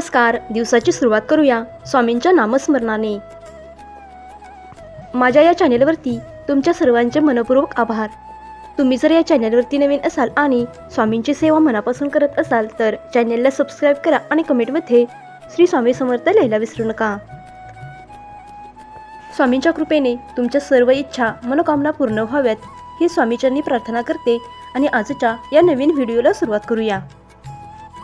नमस्कार दिवसाची सुरुवात करूया स्वामींच्या नामस्मरणाने. माझ्या या चॅनेलवरती तुमच्या सर्वांचे मनपूर्वक आभार. तुम्ही जर या चॅनेलवरती नवीन असाल आणि स्वामींची सेवा मनापासून करत असाल तर चॅनेलला सबस्क्राईब करा आणि कमेंटमध्ये श्री स्वामी समर्थ लिहायला विसरू नका. स्वामींच्या कृपेने तुमच्या सर्व इच्छा मनोकामना पूर्ण व्हाव्यात ही स्वामीच्यांनी प्रार्थना करते आणि आजच्या या नवीन व्हिडिओला सुरुवात करूया.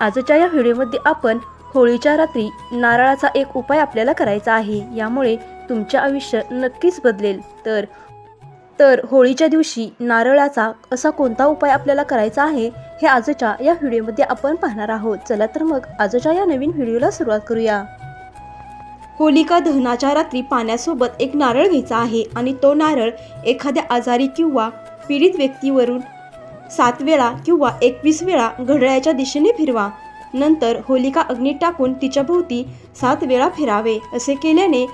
आजच्या या व्हिडिओमध्ये आपण होळीच्या रात्री नारळाचा एक उपाय आपल्याला करायचा आहे. यामुळे तुमचे आयुष्य नक्कीच बदलेल. तर तर होळीच्या दिवशी नारळाचा असा कोणता उपाय आपल्याला करायचा आहे हे आजच्या या व्हिडिओमध्ये आपण पाहणार आहोत. चला तर मग आजच्या या नवीन व्हिडिओला सुरुवात करूया. होलिका दहनाच्या रात्री पाण्यासोबत एक नारळ घ्यायचा आहे आणि तो नारळ एखाद्या आजारी किंवा पीडित व्यक्तीवरून सात वेळा किंवा एकवीस वेळा घड्याळाच्या दिशेने फिरवा. नंतर होलिका अग्नीत टाकून तिच्या भोवती सात वेळा फिरावे असे केल्याने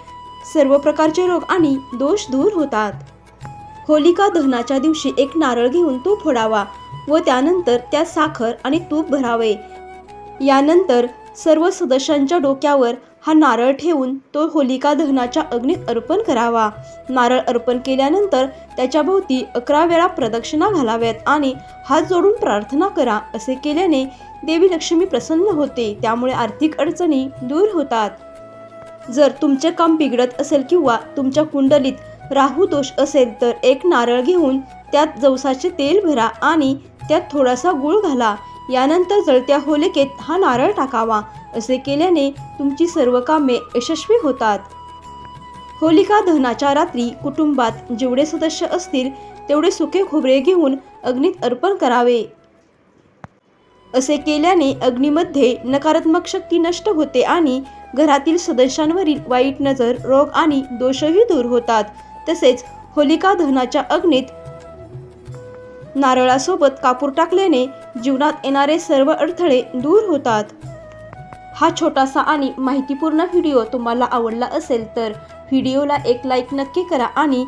सर्व प्रकारचे रोग आणि दोष दूर होतात. होलिका दहनाच्या दिवशी एक नारळ घेऊन तो फोडावा व त्यानंतर त्यात साखर आणि तूप भरावे. यानंतर सर्व सदस्यांच्या डोक्यावर हा नारळ ठेवून तो होलिका दहनाच्या अग्नीत अर्पण करावा. नारळ अर्पण केल्यानंतर त्याच्या भोवती अकरा वेळा प्रदक्षिणा घालाव्यात आणि हात जोडून प्रार्थना करा असे केल्याने देवी लक्ष्मी प्रसन्न होते. त्यामुळे आर्थिक अडचणी दूर होतात. जर तुमचे काम बिघडत असेल किंवा तुमच्या कुंडलीत राहू दोष असेल तर एक नारळ घेऊन त्यात जवसाचे तेल भरा आणि त्यात थोडासा गुळ घाला. यानंतर जळत्या होलिकेत हा नारळ टाकावा असे केल्याने तुमची सर्व कामे यशस्वी होतात. होलिका दहनाच्या रात्री कुटुंबात जेवढे सदस्य असतील तेवढे सुके खोबरे घेऊन अग्नीत अर्पण करावे. असे केल्याने अग्नीमध्ये नकारात्मक शक्ती नष्ट होते आणि घरातील सदस्यांवरील वाईट नजर रोग आणि दोषही दूर होतात. तसेच होलिका दहनाच्या अग्नीत नारळासोबत कापूर टाकल्याने जीवनात येणारे सर्व अडथळे दूर होतात. हा छोटासा आणि माहितीपूर्ण व्हिडिओ तुम्हाला आवडला असेल तर व्हिडिओला एक लाईक नक्की करा आणि